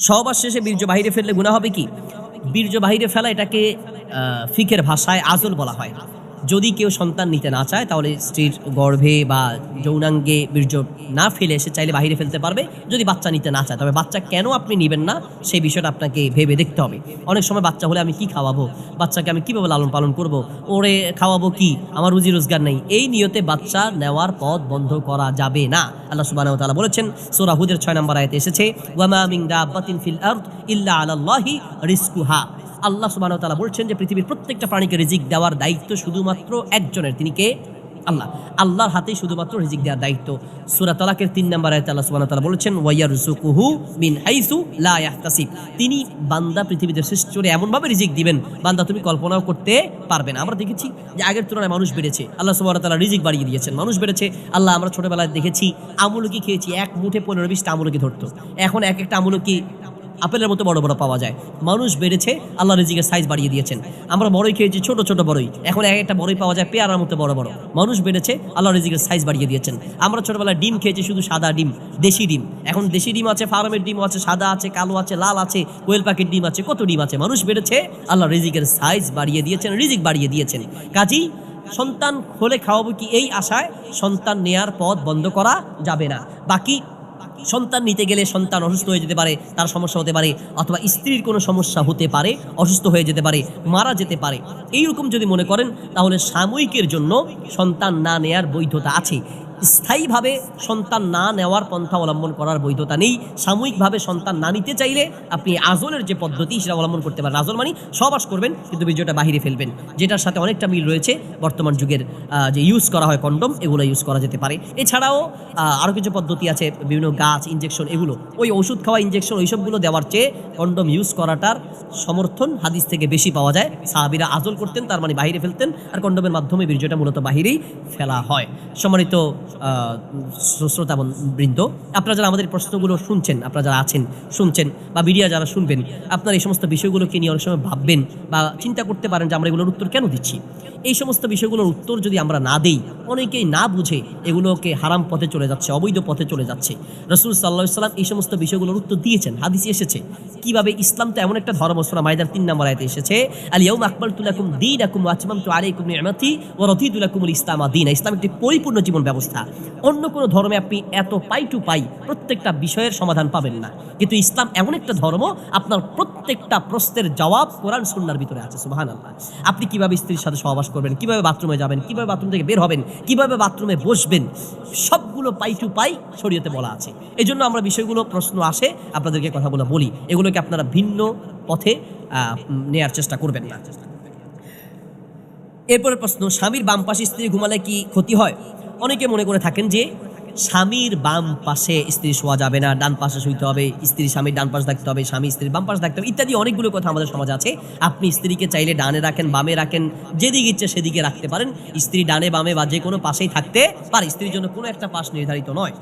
সহবাস শেষে বীর্য বাহিরে ফেললে গুণা হবে কি? বীর্য বাহিরে ফেলা এটাকে ফিকের ভাষায় আজল বলা হয়। যদি কেউ সন্তান নিতে না চায়, তাহলে স্ত্রীর গর্ভে বা যৌনাঙ্গে বীর্য না ফেলে সে চাইলে বাহিরে ফেলতে পারবে। যদি বাচ্চা নিতে না চায়, তবে বাচ্চা কেন আপনি নেবেন না সেই বিষয়টা আপনাকে ভেবে দেখতে হবে। অনেক সময় বাচ্চা হলে আমি কি খাওয়াবো? বাচ্চাকে আমি কীভাবে লালন পালন করব? ওরে খাওয়াবো কি? আমার রুজি রোজগার নেই। এই নিয়তে বাচ্চা নেওয়ার পথ বন্ধ করা যাবে না। আল্লাহ সুবহানাহু তালা বলেছেন সোরাহুদের ছয় 6 নম্বর আয়াতে এসেছে ওয়ামা মিন দাব্বাতিন ফিল আরদ ইল্লা আলাল্লাহি রিজকুহা। আল্লাহ সুবহানাহু ওয়া তাআলা বলছেন যে পৃথিবীর প্রত্যেকটা প্রাণীকে রিজিক দেওয়ার দায়িত্ব শুধুমাত্র একজনের, তিনি কে? আল্লাহ। আল্লাহর হাতেই শুধুমাত্র রিজিক দেওয়ার দায়িত্ব। সূরা তালাকের তিন নম্বর আয়াতে আল্লাহ সুবহানাহু ওয়া তাআলা বলেছেন ওয়াইয়ারযুকুহু মিন হাইসু লা ইয়াহতাসিব। তিনি বান্দা পৃথিবীতে সৃষ্টি করে এমনভাবে রিজিক দিবেন, বান্দা তুমি কল্পনাও করতে পারবে না। আমরা দেখেছি যে আগের তুলনায় মানুষ বেড়েছে। আল্লাহ সুবহানাহু ওয়া তাআলা রিজিক বাড়িয়ে দিয়েছেন। মানুষ বেড়েছে। আল্লাহ, আমরা ছোটবেলায় দেখেছি আমুলকি খেয়েছি। এক মুঠে পনেরো বিশটা আমুলকি ধরতো। এখন এক একটা আমুলকি আপেলের মতো বড় বড় পাওয়া যায়। মানুষ বেড়েছে, আল্লাহ রিজিকের সাইজ বাড়িয়ে দিয়েছেন। আমরা বড়ই খেয়েছি, ছোট ছোট বড়ই। এখন এক একটা বড়ই পাওয়া যায়, পেয়ারার মতো বড় বড়। মানুষ বেড়েছে, আল্লাহ রিজিকের সাইজ বাড়িয়ে দিয়েছেন। আমরা ছোটবেলায় ডিম খেয়েছি, শুধু সাদা ডিম, দেশি ডিম। এখন দেশি ডিম আছে, ফার্মের ডিম আছে, সাদা আছে, কালো আছে, লাল আছে, কোয়েল পাখির ডিম আছে, কত ডিম আছে। মানুষ বেড়েছে, আল্লাহ রিজিকের সাইজ বাড়িয়ে দিয়েছেন, রিজিক বাড়িয়ে দিয়েছেন। কাজী, সন্তান হলে খাওয়াবো কি এই আশায়? সন্তান নেয়ার পথ বন্ধ করা যাবে না। বাকি সন্তান নিতে গেলে সন্তান অসুস্থ হয়ে যেতে পারে, তার সমস্যা হতে পারে, অথবা স্ত্রীর কোনো সমস্যা হতে পারে, অসুস্থ হয়ে যেতে পারে, মারা যেতে পারে। এইরকম যদি মনে করেন, তাহলে সাময়িকের জন্য সন্তান না নেয়ার বৈধতা আছে। স্থায়ীভাবে সন্তান না নেওয়ার পন্থা অবলম্বন করার বৈধতা নেই। সাময়িকভাবে সন্তান না নিতে চাইলে আপনি আজলের যে পদ্ধতি, সেটা অবলম্বন করতে পারেন। আজল মানে সবাস করবেন, কিন্তু বীর্যটা বাহিরে ফেলবেন। যেটার সাথে অনেকটা মিল রয়েছে বর্তমান যুগের যে ইউজ করা হয় কন্ডম এগুলো ইউজ করা যেতে পারে। এছাড়াও আরও কিছু পদ্ধতি আছে, বিভিন্ন গাছ ইনজেকশন এগুলো। ওই ওষুধ খাওয়া ইনজেকশন ওইসবগুলো দেওয়ার চেয়ে কন্ডম ইউজ করাটার সমর্থন হাদিস থেকে বেশি পাওয়া যায়। সাহাবিরা আজল করতেন, তার মানে বাহিরে ফেলতেন, আর কন্ডমের মাধ্যমে বীর্যটা মূলত বাহিরেই ফেলা হয়। সম্মানিত শ্রোতা বৃন্দ, আপনারা যারা আমাদের প্রশ্নগুলো শুনছেন, আপনারা যারা আছেন, শুনছেন বা মিডিয়া যারা শুনবেন, আপনারা এই সমস্ত বিষয়গুলোকে নিয়ে অনেক সময় ভাববেন বা চিন্তা করতে পারেন যে আমরা এগুলোর উত্তর কেন দিচ্ছি। এই সমস্ত বিষয়গুলোর উত্তর যদি আমরা না দেই, অনেকেই না বুঝে এগুলোকে হারাম পথে চলে যাচ্ছে, অবৈধ পথে চলে যাচ্ছে। রসুল সাল্লাহ সাল্লাম এই সমস্ত বিষয়গুলোর উত্তর দিয়েছেন, হাদিসে এসেছে। কীভাবে ইসলাম তো এমন একটা ধর্ম? সুরা মাইদার তিন নম্বর আয়তে এসেছে আলিয়াউম আকবাল তুলাকুম দিন আকুম আচমাম তো আলাইকুম নিয়ামতি ও রতি তুলাকুমুল ইসলাম দিন। ইসলাম একটি পরিপূর্ণ জীবন ব্যবস্থা। অন্য কোনো ধর্মে আপনি এত পাই টু পাই প্রত্যেকটা বিষয়ের সমাধান পাবেন না। কিন্তু ইসলাম এমন একটা ধর্ম, আপনার প্রত্যেকটা প্রশ্নের জবাব কোরআন সুন্নার ভিতরে আছে সুবাহান আল্লাহ আপনি কীভাবে স্ত্রীর সাথে সহবাস করবেন, কীভাবে বাথরুমে যাবেন, কীভাবে বাথরুম থেকে বের হবেন, কীভাবে বাথরুমে বসবেন, সবগুলো পাই টু পাই শরীয়তে বলা আছে। এই জন্য আমরা বিষয়গুলো প্রশ্ন আসে, আপনাদেরকে কথাগুলো বলি। এগুলোকে আপনারা ভিন্ন পথে নেয়ার চেষ্টা করবেন না। এরপরের প্রশ্ন, স্বামীর বাম পাশে স্ত্রী ঘুমালে কি ক্ষতি হয়? অনেকে মনে করে থাকেন যে, স্বামীর বাম পাশে স্ত্রী শোয়া যাবে না, ডান পাশে শুইতে হবে, স্ত্রী স্বামীর ডান পাশে থাকতে হবে, স্বামী স্ত্রীর বাম পাশে থাকতে হবে, ইত্যাদি অনেকগুলো কথা আমাদের সমাজ আছে। আপনি স্ত্রীকে চাইলে ডানে রাখেন, বামে রাখেন, যেদিকে ইচ্ছে সেদিকে রাখতে পারেন। স্ত্রী ডানে বামে বা যে কোনো পাশেই থাকতে পারে, স্ত্রীর জন্য কোনো একটা পাশ নির্ধারিত নয়।